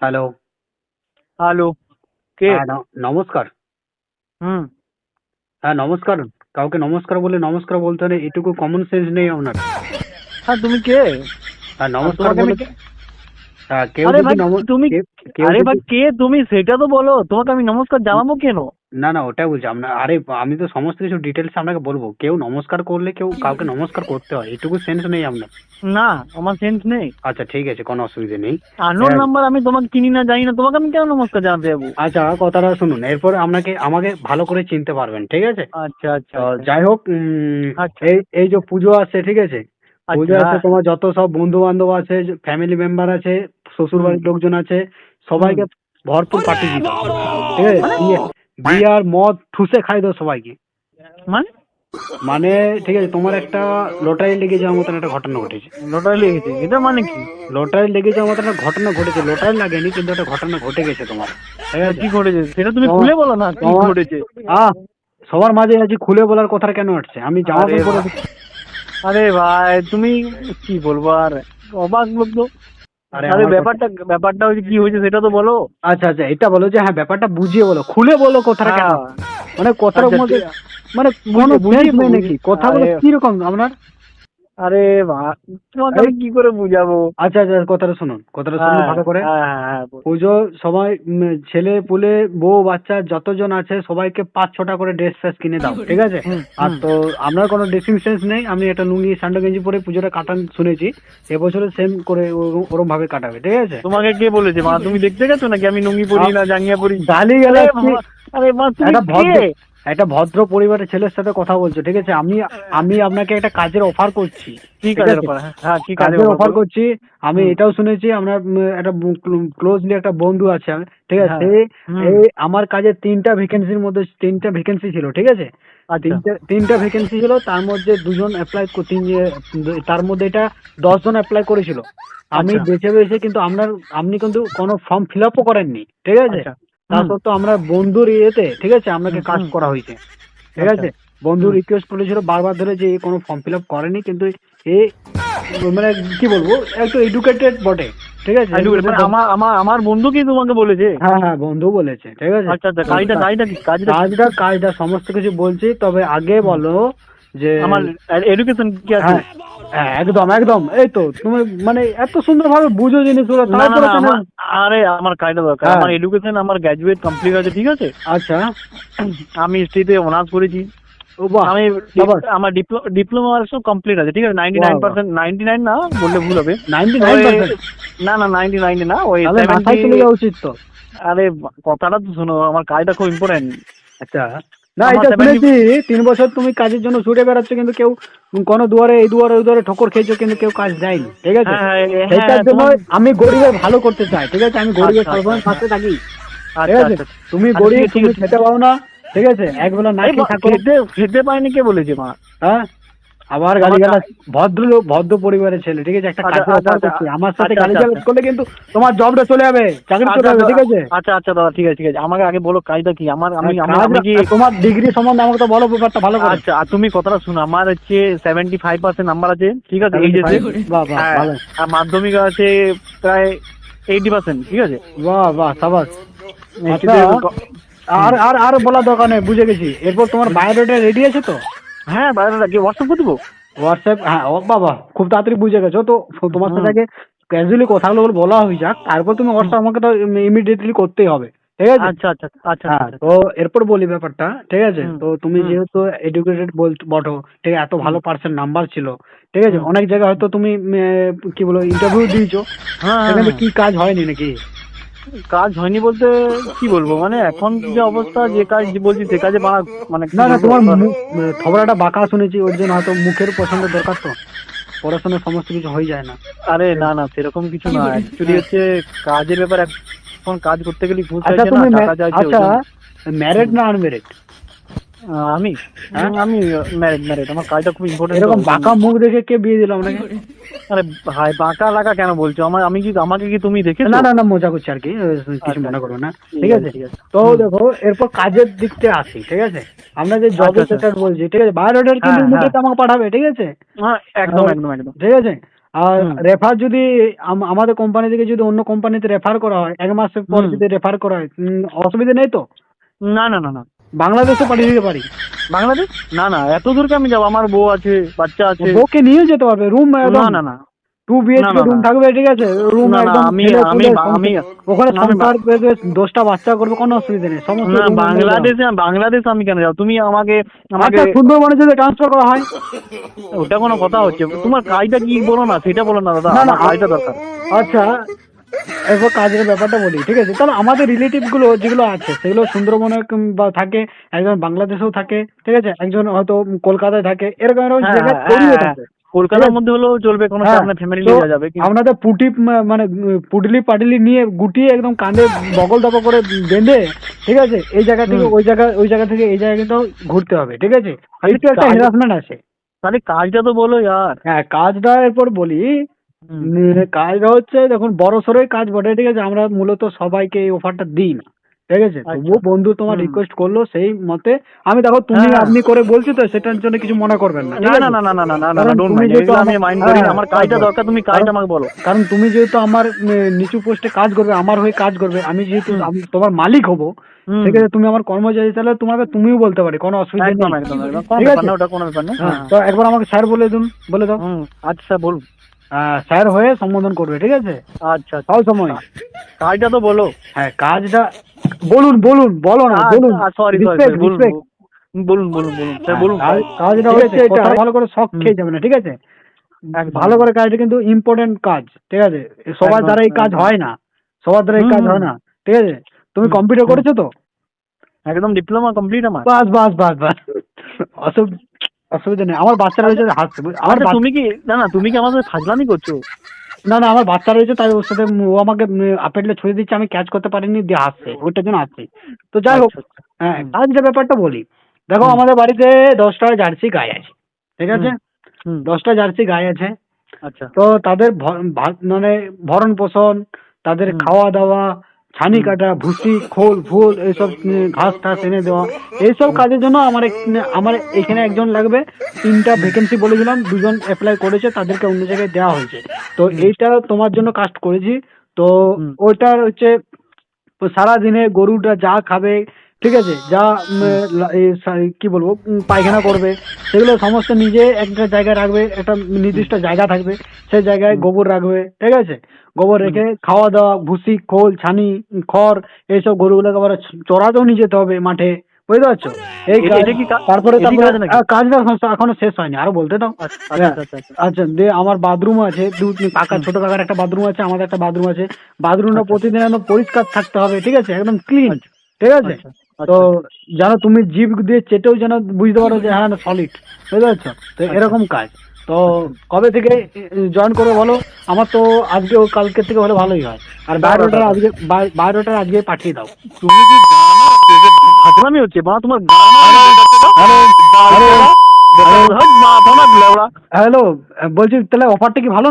Hello hello কে? হ্যাঁ নমস্কার। হুম। হ্যাঁ নমস্কার। কাউকে নমস্কার বলে নমস্কার বলতে হবে এটুকু কমন সেন্স নেই আপনার। হ্যাঁ তুমি কে? হ্যাঁ নমস্কার বলে হ্যাঁ কেউ তুমি আরে ভাই কে তুমি? সেটা তো বলো। তোমাকে আমি নমস্কার জানাব কেন? না না ওটাই বলছি। আপনার আরে আমি তো সমস্ত কিছু ডিটেলস আপনাকে বলব। কেউ নমস্কার করলে কেউ কাউকে নমস্কার করতে হয়। এটুকু সেন্স নেই আপনার। না আমার সেন্স নেই। আচ্ছা ঠিক আছে কোনো অসুবিধা নেই। আনোর হ্যাঁ। নাম্বার আমি তোমাকে চিনি না জানি না তোমাকে আমি কেন নমস্কার জানাতে যাব? আচ্ছা কথাটা শুনুন। এরপর আপনাকে আমাকে ভালো করে চিনতে পারবেন ঠিক আছে? আচ্ছা আচ্ছা যাই হোক উম, আচ্ছা। এই এই যে পুজো আসছে ঠিক আছে? পুজো আচ্ছা, আসছে তোমার যত সব বন্ধু বান্ধব আছে ফ্যামিলি মেম্বার আছে শ্বশুর বাড়ির লোকজন আছে সবাইকে ভরপুর পার্টি দিতে হবে, ঠিক আছে? বিয়ার মদ ঠুসে খাই দাও সবাইকে। মানে? মানে ঠিক আছে তোমার একটা লটারি লেগে যাওয়ার মতন একটা ঘটনা ঘটেছে। লটারি লেগেছে? এটা মানে কি? লটারি লেগে যাওয়ার মতন একটা ঘটনা ঘটেছে। লটারি লাগেনি কিন্তু একটা ঘটনা ঘটে গেছে তোমার। কি ঘটেছে? সেটা তুমি খুলে বলো না কি ঘটেছে? আহ সবার মাঝে আজ খুলে বলার কথা কেন আসছে? আমি জামা পরে আরে ভাই তুমি কি বলব আর? অবাক লোক তো। আরে ব্যাপারটা ব্যাপারটা হচ্ছে কি হয়েছে সেটা তো বলো। আচ্ছা আচ্ছা এটা বলো যে হ্যাঁ ব্যাপারটা বুঝিয়ে বলো খুলে বলো কথাটা কেন? হ্যাঁ। মানে কথার আচ্ছা, মধ্যে মানে কোনো বুঝিয়ে নাকি? কথাগুলো আরে- কীরকম আপনার? আরে তোমাকে আমি কি করে বুঝাবো? আচ্ছা আচ্ছা কথাটা শুনুন কথাটা শুনুন হ্যাঁ, ভালো করে। হ্যাঁ, হ্যাঁ। পুজো সবাই ছেলে পুলে বউ বাচ্চা যতজন আছে সবাইকে পাঁচ ছটা করে ড্রেস ফ্রেস কিনে দাও ঠিক আছে? আর তো আপনার কোনো ড্রেসিং সেন্স নেই আমি একটা লুঙ্গি স্যান্ডো গেঞ্জি পরে পুজোটা কাটান শুনেছি এবছরে সেম করে ওরম ভাবে কাটাবে ঠিক আছে? তোমাকে কে বলেছে? মা তুমি দেখতে গেছো নাকি? আমি লুঙ্গি পরি না জাঙ্গিয়া পরি। গালি গেলে আরে মা তুমি একটা ভদ্র পরিবারের ছেলের সাথে কথা বলছো ঠিক আছে? আমি আমি আপনাকে একটা কাজের অফার করছি কি কাজের আছে? হ্যাঁ কি কাজের কাজের অফার করছি। আমি এটাও শুনেছি আপনার একটা ক্লোজলি একটা বন্ধু আছে ঠিক আছে? হ্যাঁ, আমার কাজে তিনটা ভ্যাকেন্সির মধ্যে তিনটা ভ্যাকেন্সি ছিল ঠিক আছে? আচ্ছা। তিনটা তিনটা ভ্যাকেন্সি ছিল তার মধ্যে দুজন অ্যাপ্লাই তার মধ্যে এটা দশ জন অ্যাপ্লাই করেছিল। আমি আচ্ছা। বেছে বেছে কিন্তু আপনার আপনি কিন্তু কোনো ফর্ম ফিল আপও করেননি ঠিক আছে? আচ্ছা তা আমরা বন্ধুর ইয়েতে ঠিক আছে আপনাকে কাজ করা হয়েছে ঠিক আচ্ছা। আছে? বন্ধু রিকোয়েস্ট করেছিল বারবার ধরে যে কোনো ফর্ম ফিল আপ করেনি কিন্তু এ মানে কি বলব একটু এডুকেটেড বটে ঠিক আছে? মানে আমার আমার আমার বন্ধু কি তোমাকে বলেছে? হ্যাঁ হ্যাঁ বন্ধু বলেছে ঠিক আছে? আচ্ছা আচ্ছা কাজটা কাজটা কাজটা? কাজটা কাজটা সমস্ত কিছু বলছি তবে আগে বলো যে আমার এডুকেশন কি আছে? হ্যাঁ একদম একদম। এই তো তুমি মানে এত সুন্দর ভাবে বুঝো জিনিসগুলো তারপরে আরে আমার কাজটা দরকার। হ্যাঁ। আমার এডুকেশন আমার গ্র্যাজুয়েট কমপ্লিট আছে ঠিক আছে? আচ্ছা। আমি হিস্ট্রিতে অনার্স করেছি। আমি। আমার ডিপ্লোমা সব কমপ্লিট আছে ঠিক আছে? Ninety nine percent ninety nine না বললে ভুল হবে। নাইনটি নাইন না না নাইনটি নাইন না ওই তাহলে মাথায় চলে 70 যাওয়া উচিত তো। আরে কথাটা তো শোনো আমার কাজটা খুব ইম্পর্টেন্ট আচ্ছা। না এটা শুনেছি তিন বছর তুমি কাজের জন্য ছুটে বেড়াচ্ছ কিন্তু কেউ কোন দুয়ারে এই দুয়ারে ওই দুয়ারে ঠোকর খেয়েছো কিন্তু কেউ কাজ দেয়নি ঠিক আছে? হ্যাঁ হ্যাঁ সেটার হ্যাঁ জন্য আমি গরিবের ভালো করতে চাই ঠিক আছে? আমি গরিবের আচ্ছা, আচ্ছা, পাশে থাকি ঠিক আচ্ছা আছে? আচ্ছা তুমি আচ্ছা, গরিব ঠিক তুমি খেতে পাও না ঠিক আছে? একবেলা না থাকো। খেতে পায়নি কে বলেছে মা? হ্যাঁ? আবার গালি গালাজ ভদ্র লোক ভদ্র পরিবারের ছেলে ঠিক আছে? একটা আচ্ছা, কাজে আচ্ছা, অফার আচ্ছা, করছি। আমার সাথে গালি গালাজ। করলে কিন্তু তোমার জবটা চলে যাবে। চাকরি চলে যাবে ঠিক আছে? আচ্ছা আচ্ছা দাদা ঠিক আছে ঠিক আছে। আমাকে আগে বলো কাজটা কি? আমার আমি আমি কি তোমার ডিগ্রি সম্বন্ধে আমাকে তো বলো ব্যাপারটা ভালো করে। আচ্ছা আর তুমি কথাটা শুনো আমার হচ্ছে সেভেন্টি ফাইভ পার্সেন্ট নাম্বার আছে ঠিক আছে? এই যে হ্যাঁ, ভালো। আর মাধ্যমিক আছে প্রায় এইটি পার্সেন্ট ঠিক আছে? বাহ বাহ সাবাস। আর আর আর বলা দরকার নেই বুঝে গেছি। এরপর তোমার বায়োডাটা রেডি আছে তো? হ্যাঁ বাইরে কি হোয়াটসঅ্যাপ করে দেবো। হোয়াটসঅ্যাপ হ্যাঁ ও বাবা খুব তাড়াতাড়ি বুঝে গেছো। তো তোমার সাথে। আগে ক্যাজুয়ালি কথাগুলো বলা হয়ে যাক। তারপর তুমি হোয়াটসঅ্যাপ আমাকে তো ইমিডিয়েটলি করতেই হবে। ঠিক আছে? আচ্ছা আচ্ছা আচ্ছা হ্যাঁ আচ্ছা। তো এরপর বলি ব্যাপারটা ঠিক আছে? তো তুমি যেহেতু এডুকেটেড বল বটো ঠিক আছে এত ভালো পার্সেন্ট নাম্বার ছিল ঠিক আছে? অনেক জায়গায় হয়তো তুমি কি বলো ইন্টারভিউ দিয়েছ। সেখানে হ্যাঁ। কি কাজ হয়নি নাকি? কাজ হয়নি বলতে কি বলব? মানে এখন যে অবস্থা যে কাজ বলছি সে কাজে মানে না না তোমার থবড়াটা বাঁকা শুনেছি ওর জন্য হয়তো মুখের পছন্দ দরকার তো। পড়াশোনার সমস্ত কিছু হয়ে যায় না। আরে না না সেরকম কিছু না। অ্যাকচুয়ালি হচ্ছে কাজের ব্যাপার এখন কাজ করতে গেলে ঘুষ আচ্ছা আচ্ছা ম্যারেড না আনম্যারেড? আমি? হ্যাঁ? আমি ম্যারিড ম্যারিড আমার কাজটা খুব ইম্পর্টেন্ট এরকম বাঁকা মুখ দেখে কে বিয়ে দিল আপনাকে আরে ভাই বাঁকা লাগা কেন বলছো? আমার আমি কি আমাকে কি তুমি দেখেছ? না না না মজা করছি আর কি। কিছু আচ্ছা, মনে করো না। ঠিক আছে। তো দেখো এরপর কাজের দিকটা আসি ঠিক আছে? আমরা যে আচ্ছা, জবের আচ্ছা। সেক্টর বলছি ঠিক আছে? বায়োডাটার কিন্তু হ্যাঁ, ইমিডিয়েট আমাকে পাঠাবে ঠিক আছে? হ্যাঁ একদম একদম একদম। ঠিক আছে? আর রেফার যদি আমাদের কোম্পানি থেকে যদি অন্য কোম্পানিতে রেফার করা হয় এক মাসের পর। যদি রেফার করা হয় অসুবিধা নেই তো? না না না না। বাংলাদেশে পাঠিয়ে দিতে পারি? বাংলাদেশ? না না এত দূরকে আমি যাব? আমার বউ আছে বাচ্চা আছে। বউকে নিয়ে যেতে পারবে রুম না না না। টু বিএইচকে রুম থাকবে ঠিক আছে? রুম একদম আমি- আমি- আমি- ওখানে সংসার দশটা বাচ্চা করবে কোনো অসুবিধা নেই। সমস্ত। বাংলাদেশে বাংলাদেশ আমি কেন যাব? তুমি আমাকে আমাকে সুন্দরবনে যদি ট্রান্সফার করা হয়। ওটা কোনো কথা হচ্ছে। তোমার কাজটা কি বলো না সেটা বলো না দাদা। কাজটা দরকার। আচ্ছা। এরপর কাজের ব্যাপারটা বলি ঠিক আছে? তাহলে আমাদের রিলেটিভগুলো যেগুলো আছে সেগুলো সুন্দরবনে বা থাকে একজন বাংলাদেশেও থাকে ঠিক আছে? একজন হয়তো কলকাতায় থাকে এরকম এরকম হ্যাঁ, জায়গায় হ্যাঁ, ছড়িয়ে। থাকে। কলকাতার মধ্যে হলেও চলবে কোনো ফ্যামিলি নিয়ে যাবে আপনাদের পুটি মানে পুটলি পাটলি নিয়ে গুটিয়ে একদম কাঁধে বগল দপা করে বেঁধে ঠিক আছে? এই জায়গা থেকে ওই জায়গা ওই জায়গা থেকে এই জায়গা কিন্তু ঘুরতে হবে ঠিক আছে? একটা হ্যারাসমেন্ট আছে তাহলে কাজটা তো বলো ইয়ার। হ্যাঁ কাজটা এরপর বলি কাজটা হচ্ছে দেখুন বড় সড়োই কাজ বটে ঠিক আছে? আমরা মূলত সবাইকে এই অফারটা দিই না ঠিক আছে? আচ্ছা। তবুও বন্ধু তোমার। রিকোয়েস্ট করল সেই মতে। আমি দেখো তুমি হ্যাঁ। আপনি করে বলছি তো সেটার জন্য কিছু মনে করবেন না না? না না না না না না ডোন্ট মাইন্ড এগুলো আমি মাইন্ড করি না হ্যাঁ, আমার কাজটা কাজ- দরকার তুমি কাজটা আমাকে বলো। কারণ তুমি যেহেতু আমার নিচু পোস্টে কাজ করবে আমার হয়ে কাজ করবে আমি যেহেতু আমি তোমার মালিক হব আছে? তুমি আমার কর্মচারী তাহলে তোমাকে তুমিও বলতে পারি কোনো অসুবিধা নেই। একদম একদম কোনো ব্যাপার না ওটা কোনো ব্যাপার না। হ্যাঁ, তো একবার আমাকে স্যার বলে দিন বলে দাও। আচ্ছা বলুন। স্যার হয়ে সম্বোধন করবে ঠিক আছে? আচ্ছা। সব সময়। কাজটা তো বলো। হ্যাঁ কাজটা বলুন বলুন বলো না বলুন। সরি সরি বলুন বলুন বলুন বলুন স্যার হ্যাঁ, বলুন। কাজটা হচ্ছে এটা ভালো করে শখ খেয়ে যাবে না ঠিক আছে? ভালো করে কাজটা কিন্তু ইম্পর্টেন্ট কাজ ঠিক আছে? সবার দ্বারা এই কাজ হয় না। সবার দ্বারা এই কাজ হয় না ঠিক আছে? তুমি কম্পিউটার করেছ তো? একদম ডিপ্লোমা কমপ্লিট আমার। বাস বাস বাস বাস। অসুব অসুবিধা নেই। আমার বাচ্চা রয়েছে হাসছে আমার আচ্ছা তুমি কি না না তুমি কি আমাদের ফাজলামি করছ? না না আমার বাচ্চা রয়েছে তাই ওর সাথে ও আমাকে আপেলটা ছুঁয়ে দিচ্ছে আমি ক্যাচ করতে পারিনি দিয়ে হাসছে। ওইটার জন্য হাসছে। তো যাই হোক আচ্ছা, আচ্ছা। হ্যাঁ হুম। কাজটা ব্যাপারটা বলি দেখো আমাদের বাড়িতে দশটা জার্সি গাই আছে ঠিক আছে? দশটা জার্সি গাই আছে। আচ্ছা। তো তাদের মানে ভরণ পোষণ তাদের খাওয়া দাওয়া ছানি কাটা ভুসি খোল ফুল এইসব ঘাস টাস এনে দেওয়া এইসব কাজের জন্য আমার এখানে- আমার এখানে একজন লাগবে তিনটা ভ্যাকেন্সি বলেছিলাম দুজন অ্যাপ্লাই করেছে তাদেরকে অন্য জায়গায় দেওয়া হয়েছে তো। এইটা তোমার জন্য কাস্ট করেছি তো। ওইটার হচ্ছে সারাদিনে গরুটা যা খাবে ঠিক আছে যা কি বলব পায়খানা করবে সেগুলো সমস্ত নিজে একটা জায়গায় রাখবে একটা নির্দিষ্ট জায়গা থাকবে সেই জায়গায় গোবর রাখবে ঠিক আছে? গোবর রেখে খাওয়া দাওয়া ভুসি খোল ছানি খড় এইসব গরুগুলোকে আবার চড়াতেও নিয়ে যেতে হবে মাঠে বুঝতে পারছ? এই তারপরে? কাজটা এখন- শেষ হয়নি আরও বলতে দাও। আচ্ছা আচ্ছা আচ্ছা আচ্ছা। আচ্ছা দিয়ে আমার বাথরুম আছে দু কাকার হুম। ছোট কাকার একটা বাথরুম আছে আমাদের একটা বাথরুম আছে। বাথরুমটা। প্রতিদিন একদম পরিষ্কার থাকতে হবে ঠিক আছে? একদম ক্লিন। ঠিক আছে? তো আচ্ছা। যেন তুমি জিভ দিয়ে চেটেও যেন বুঝতে পারো যে হ্যাঁ সলিড বুঝতে পারছ? তো আচ্ছা। এরকম কাজ। তো কবে থেকে জয়েন করবে বলো? আমার তো আজকে ও কালকে থেকে হলে ভালোই হয়। আর বায়োডাটা আজকে বায়- বায়োডাটা আজকে পাঠিয়ে দাও। তুমি কি গানা হচ্ছে? মা তোমার হ্যালো বলছি তাহলে অফারটা কি ভালো